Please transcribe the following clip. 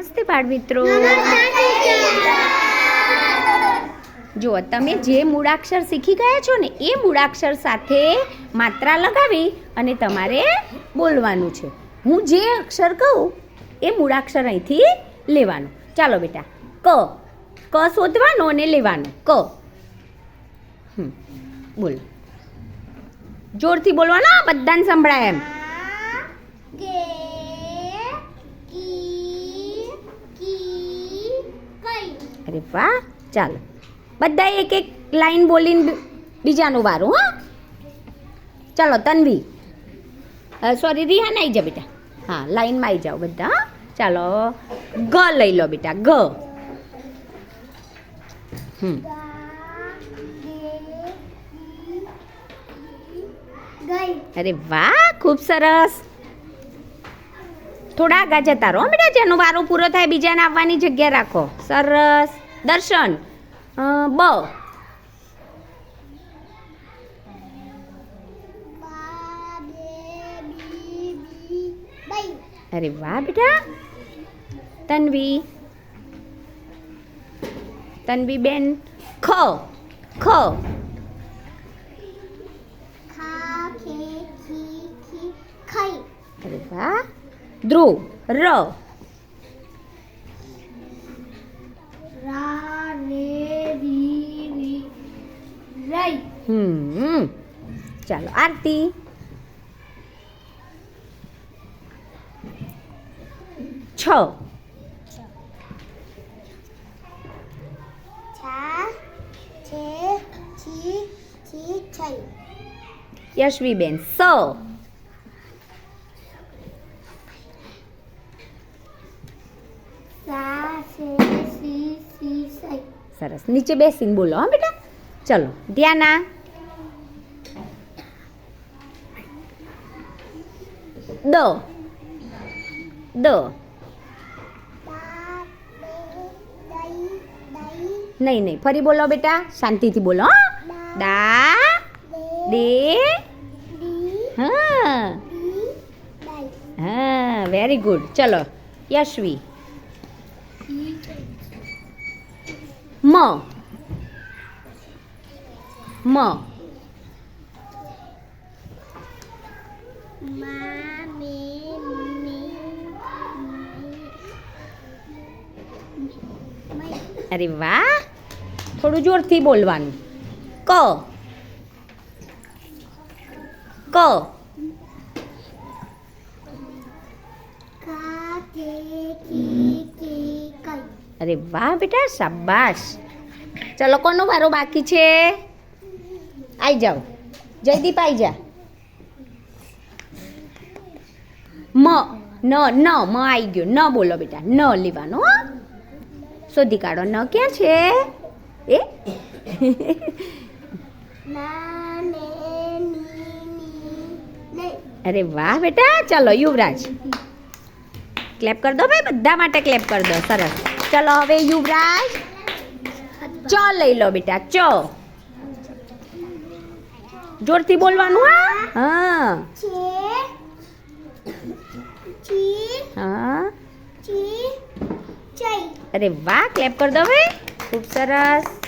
નમસ્તે બાળ મિત્રો જો તમે જે મૂળાક્ષર શીખી ગયા છો ને, એ મૂળાક્ષર સાથે માત્રા લગાવી અને તમારે બોલવાનું છે. હું જે અક્ષર કહું, એ મૂળાક્ષર અહીંથી લેવાનું. ચાલો બેટા, ક. ક શોધવાનો અને લેવાનો. ક. બોલો. જોરથી બોલવાનો, બધાને સંભળાય એમ. અરે વાહ, ચાલો. બધા એક એક લાઈન બોલીને બીજાનું વારું, હા. ચાલો, તન્વી. સોરી રિહાન આવી જા બેટા. હા લાઈનમાં આવી જાઓ બધા ચાલો, ગ લઈ લો બેટા, ગ. હમ. અરે વાહ, ખૂબ સરસ. થોડા આગા જતા રહો બેટા, જેનો વારો પૂરો થાય બીજાને આવવાની જગ્યા રાખો. સરસ. દર્શન. બ. અરે વાહ બેટા. તન્વી. તન્વી બેન ખ. ખ અરે વાહ. ધ્રુવ. ર. હમ ચાલો આરતી. છ. યશવીબેન સ. સરસ નીચે બેસીને બોલો હા બેટા. ચલો ધ્યાના દ. દ. નહીં નહીં. ફરી બોલો બેટા. શાંતિથી બોલો દા, દે, હા. હા વેરી ગુડ ચલો, યશવી. મ. મ. અરે વાહ, થોડું જોરથી બોલવાનું. ક. ક. અરે વાહ બેટા, શાબાશ. ચલો, કોનો વારો બાકી છે? આવી જાઓ. જયદીપ આવી જા. મ, ન ન, મ આવી ગયો. ન બોલો બેટા, ન લેવાનો, હો. શોધી કાઢો. ન ક્યાં છે? એ? અરે વાહ બેટા ચાલો યુવરાજ. ક્લેપ કરી દો ભાઈ બધા માટે ક્લેપ કરી દો સરસ. ચલો હવે યુવરાજ ચ લઈ લો બેટા ચ. જોરથી બોલવાનું હા? હા. હા. અરે વાહ ક્લેપ કરી દો ભાઈ ખૂબ સરસ.